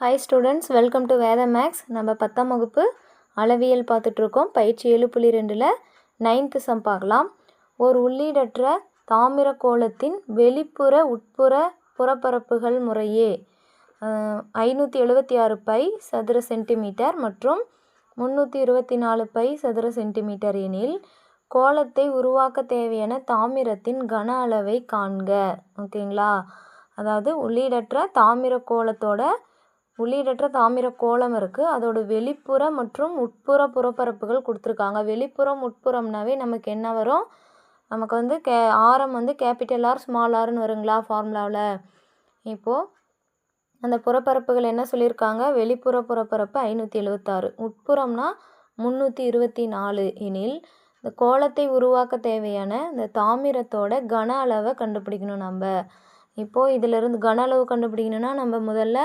Hi students welcome to Veda maths நம்ம பத்தாம் வகுப்பு அளவியல் பார்த்துட்ருக்கோம். பயிற்சி ஏழு புள்ளி ரெண்டில் நைன்த்து சம் பார்க்கலாம். ஒரு உள்ளீடற்ற தாமிர கோலத்தின் வெளிப்புற உட்புற புறப்பரப்புகள் முறையே ஐநூற்றி எழுபத்தி ஆறு பை சதுர சென்டிமீட்டர் மற்றும் முந்நூற்றி இருபத்தி நாலு பை சதுர சென்டிமீட்டர் எனில் கோலத்தை உருவாக்க தேவையான தாமிரத்தின் கன அளவை காண்க. ஓகேங்களா அதாவது உள்ளீடற்ற தாமிர கோலத்தோட உள்ளீடற்ற தாமிர கோலம் இருக்குது அதோட வெளிப்புற மற்றும் உட்புற புறப்பரப்புகள் கொடுத்துருக்காங்க. வெளிப்புறம் உட்புறம்னாவே நமக்கு என்ன வரும்? நமக்கு வந்து கே ஆரம் வந்து கேபிட்டல் ஆர் ஸ்மால் ஆர்னு வருங்களா ஃபார்முலாவில் இப்போது அந்த புறப்பரப்புகள் என்ன சொல்லியிருக்காங்க? வெளிப்புற புறப்பரப்பு ஐநூற்றி எழுபத்தாறு உட்புறம்னா முந்நூற்றி இருபத்தி நாலு எனில் இந்த கோலத்தை உருவாக்க தேவையான இந்த தாமிரத்தோட கன அளவை கண்டுபிடிக்கணும் நம்ம. இப்போது இதிலிருந்து கன அளவு கண்டுபிடிக்கணும்னா நம்ம முதல்ல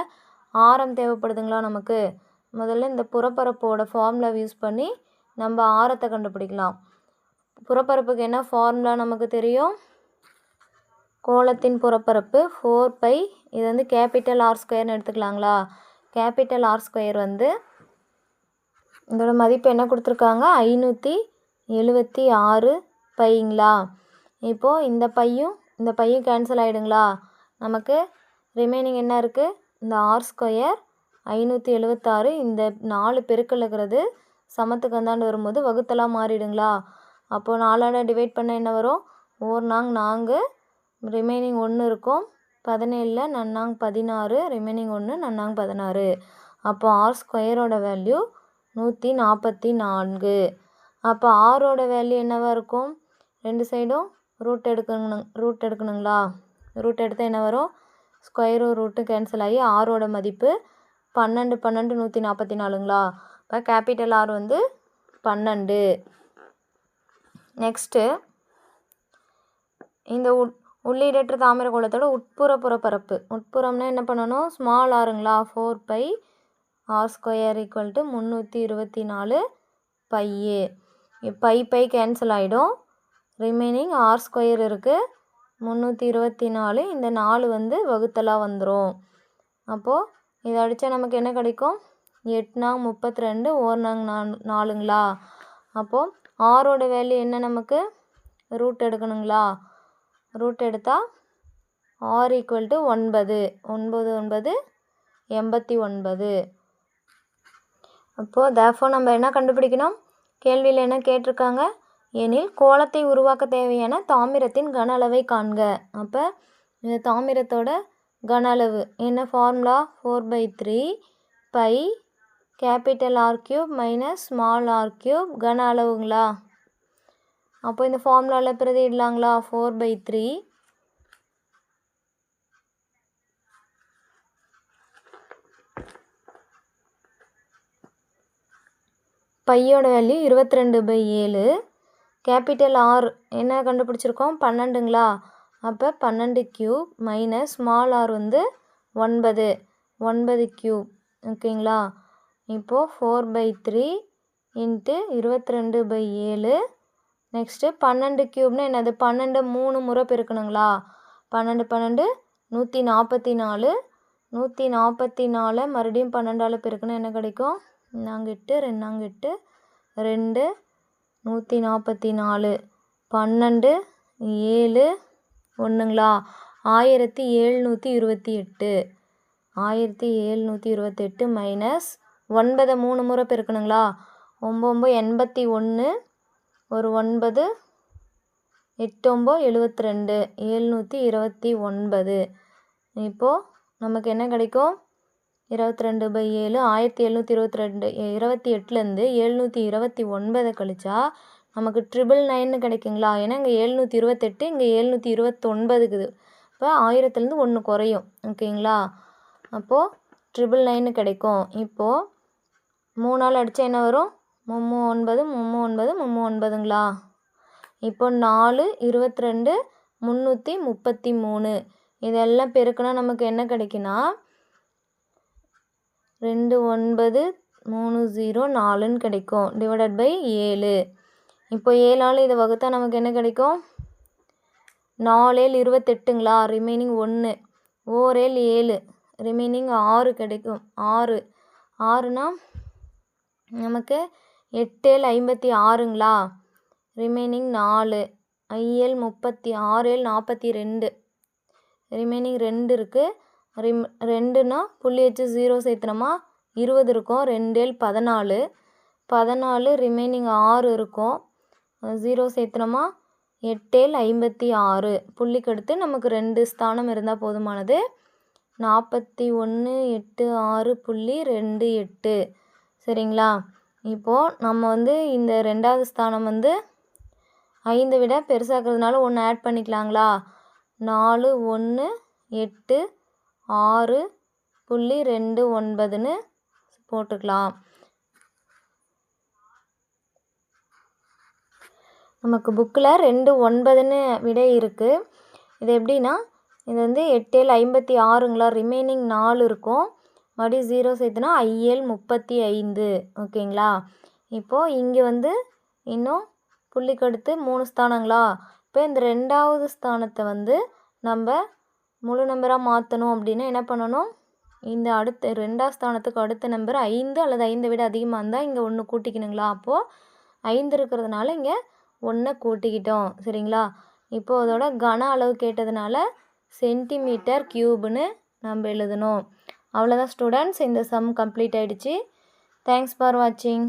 ஆரம் தேவைப்படுதுங்களா நமக்கு? முதல்ல இந்த புறப்பரப்போட ஃபார்முலா யூஸ் பண்ணி நம்ம ஆரத்தை கண்டுபிடிக்கலாம். புறப்பரப்புக்கு என்ன ஃபார்முலா நமக்கு தெரியும்? கோலத்தின் புறப்பரப்பு ஃபோர் பை இது வந்து கேபிட்டல் ஆர் ஸ்கொயர்னு எடுத்துக்கலாங்களா? கேபிட்டல் ஆர் ஸ்கொயர் வந்து இதோட மதிப்பு என்ன கொடுத்துருக்காங்க? ஐநூற்றி எழுபத்தி ஆறு பைங்களா இப்போது இந்த பையும் இந்த பையும் கேன்சல் ஆகிடுங்களா நமக்கு ரிமைனிங் என்ன இருக்குது இந்த ஆர் ஸ்கொயர் ஐநூற்றி எழுபத்தாறு இந்த நாலு பெருக்கல் இருக்கிறது சமத்துக்கு அந்தாண்டு வரும்போது வகுத்தலாக மாறிடுங்களா? அப்போது நாலாட டிவைட் பண்ண என்ன வரும்? ஓர் நாங் நான்கு ரிமைனிங் ஒன்று இருக்கும். பதினேழில் நன்னாங் பதினாறு ரிமைனிங் ஒன்று நன்னாங் பதினாறு. அப்போ ஆர் ஸ்கொயரோட வேல்யூ நூற்றி நாற்பத்தி நான்கு. அப்போ ஆரோட வேல்யூ என்னவாக இருக்கும்? ரெண்டு சைடும் ரூட் எடுக்கணும் ரூட் எடுக்கணுங்களா? ரூட் எடுத்தால் என்ன வரும்? ஸ்கொயர் ரூட்டு கேன்சல் ஆகி ஆரோட மதிப்பு பன்னெண்டு பன்னெண்டு நூற்றி நாற்பத்தி நாலுங்களா இப்போ கேபிட்டல் ஆர் வந்து பன்னெண்டு. நெக்ஸ்ட்டு இந்த உட் உள்ளீடற்ற தாமிர கோலத்தோட உட்புற புறப்பரப்பு. உட்புறம்னா என்ன பண்ணணும்? Small ஆருங்களா four pi r square equal to முந்நூற்றி இருபத்தி நாலு பையே பை பை கேன்சல் ஆகிடும் ரிமைனிங் ஆர் ஸ்கொயர் இருக்குது முந்நூற்றி இருபத்தி நாலு. இந்த நாலு வந்து வகுத்தலாக வந்துடும் அப்போது இதை அடித்தா நமக்கு என்ன கிடைக்கும்? எட்நாங் முப்பத்தி ரெண்டு ஓர்னாங் நான் நாலுங்களா அப்போது ஆரோட வேல்யூ என்ன நமக்கு? ரூட் எடுக்கணுங்களா? ரூட் எடுத்தால் ஆர் ஈக்குவல் டு ஒன்பது. ஒன்பது ஒன்பது எண்பத்தி ஒன்பது. அப்போது தேஃபோ நம்ம என்ன கண்டுபிடிக்கணும்? கேள்வியில் என்ன கேட்டிருக்காங்க? எனில் கோலத்தை உருவாக்க தேவையான தாமிரத்தின் கன அளவை காண்க. அப்போ இந்த தாமிரத்தோட கன அளவு. என்ன formula four pi three pi capital r cube minus small r cube கன அளவுங்களா? அப்போ இந்த ஃபார்முலாவில் பிரதிடலாங்களா ஃபோர் பை த்ரீ பையோட வேல்யூ இருபத்தி ரெண்டு பை ஏழு. Capital r. என்ன கண்டுபிடிச்சிருக்கோம்? பன்னெண்டுங்களா? அப்போ பன்னெண்டு க்யூப் மைனஸ் ஸ்மால் ஆர் வந்து ஒன்பது. ஒன்பது க்யூப். ஓகேங்களா? இப்போது ஃபோர் பை த்ரீ இன்ட்டு இருபத்தி ரெண்டு பை ஏழு. நெக்ஸ்ட்டு பன்னெண்டு க்யூப்னு என்னது? பன்னெண்டு மூணு முறை பெருக்கணுங்களா? பன்னெண்டு பன்னெண்டு நூற்றி நாற்பத்தி நாலு. நூற்றி நாற்பத்தி நாலு மறுபடியும் பன்னெண்டால் பெருக்கணும் என்ன கிடைக்கும்? நாங்கள் ரெண்டாங்கெட்டு ரெண்டு நூற்றி நாற்பத்தி நாலு பன்னெண்டு ஏழு ஒன்றுங்களா ஆயிரத்தி ஏழ்நூற்றி இருபத்தி எட்டு ஆயிரத்தி ஏழ்நூற்றி இருபத்தெட்டு மைனஸ் ஒன்பதை மூணு முறை பெருக்கணுங்களா? ஒம்பொம்பது எண்பத்தி ஒன்று ஒரு ஒன்பது எட்டொம்போ எழுபத்தி ரெண்டு ஏழ்நூற்றி இருபத்தி ஒன்பது இப்போது நமக்கு என்ன கிடைக்கும்? இருபத்தி ரெண்டு பை ஏழு ஆயிரத்தி எழுநூற்றி இருபத்தி ரெண்டு இருபத்தி எட்டுலேருந்து எழுநூற்றி இருபத்தி ஒன்பதை கழிச்சா நமக்கு ட்ரிபிள் நைன்னு கிடைக்குங்களா? ஏன்னா இங்கே எழுநூற்றி இருபத்தெட்டு இங்கே எழுநூற்றி இருபத்தொன்பதுக்குது. இப்போ ஆயிரத்துலேருந்து ஒன்று குறையும். ஓகேங்களா? அப்போது ட்ரிபிள் நைன்னு கிடைக்கும். இப்போது மூணால் அடித்தா என்ன வரும்? மும்மு ஒன்பது மும்மு ஒன்பது மும்மு ஒன்பதுங்களா? இப்போ நாலு இருபத்தி ரெண்டு முந்நூற்றி முப்பத்தி மூணு. இதெல்லாம் பெருக்கினா நமக்கு என்ன கிடைக்குன்னா ரெண்டு ஒன்பது மூணு ஜீரோ நாலுன்னு கிடைக்கும். டிவைடட் பை ஏழு. இப்போ ஏழால் இதை வகுத்தா நமக்கு என்ன கிடைக்கும்? நாலேழு இருபத்தெட்டுங்களா? ரிமைனிங் ஒன்று. ஓரேல் ஏழு. ரிமைனிங் ஆறு கிடைக்கும். ஆறு. ஆறுனா நமக்கு எட்டேல் ஐம்பத்தி ஆறுங்களா? ரிமைனிங் நாலு. ஐஏழு முப்பத்தி ஆறேழு நாற்பத்தி ரெண்டு. ரிமைனிங் ரெண்டு இருக்குது ரிம் ரெண்டுனா புள்ளி வச்சு ஜீரோ சேர்த்துனோமா? இருபது இருக்கும். ரெண்டேல் பதினாலு. பதினாலு ரிமைனிங் ஆறு இருக்கும். ஜீரோ சேர்த்துனோமா? எட்டேல் ஐம்பத்தி ஆறு. புள்ளிக்கு அடுத்து நமக்கு ரெண்டு ஸ்தானம் இருந்தால் போதுமானது. நாற்பத்தி ஒன்று எட்டு ஆறு புள்ளி ரெண்டு எட்டு. சரிங்களா? இப்போது நம்ம வந்து இந்த ரெண்டாவது ஸ்தானம் வந்து ஐந்தை விட பெருசாக்கிறதுனால ஒன்று ஆட் பண்ணிக்கலாங்களா? நாலு ஒன்று எட்டு ஆறு புள்ளி ரெண்டு ஒன்பதுன்னு போட்டுக்கலாம். நமக்கு புக்கில் ரெண்டு ஒன்பதுன்னு விடை இருக்குது இது எப்படின்னா இது வந்து எட்டேல் ஐம்பத்தி ஆறுங்களா? ரிமைனிங் நாலு இருக்கும். மறுபடியும் ஜீரோ சேர்த்துனா ஐஏழு முப்பத்தி ஐந்து. ஓகேங்களா? இப்போது இங்கே வந்து இன்னும் புள்ளிக்கடுத்து மூணு ஸ்தானங்களா? இப்போ இந்த ரெண்டாவது ஸ்தானத்தை வந்து நம்ம முழு நம்பராக மாற்றணும் அப்படின்னா என்ன பண்ணணும்? இந்த அடுத்த ரெண்டாவது ஸ்தானத்துக்கு அடுத்த நம்பர் ஐந்து அல்லது ஐந்தை விட அதிகமாக இருந்தால் இங்கே ஒன்று கூட்டிக்கணுங்களா? அப்போது ஐந்து இருக்கிறதுனால இங்கே ஒன்றை கூட்டிக்கிட்டோம். சரிங்களா? இப்போது அதோட கன அளவு கேட்டதுனால சென்டிமீட்டர் க்யூப்னு நம்ம எழுதணும். அவ்வளோதான் ஸ்டூடெண்ட்ஸ் இந்த சம் கம்ப்ளீட் ஆகிடுச்சு தேங்க்ஸ் ஃபார் வாட்சிங்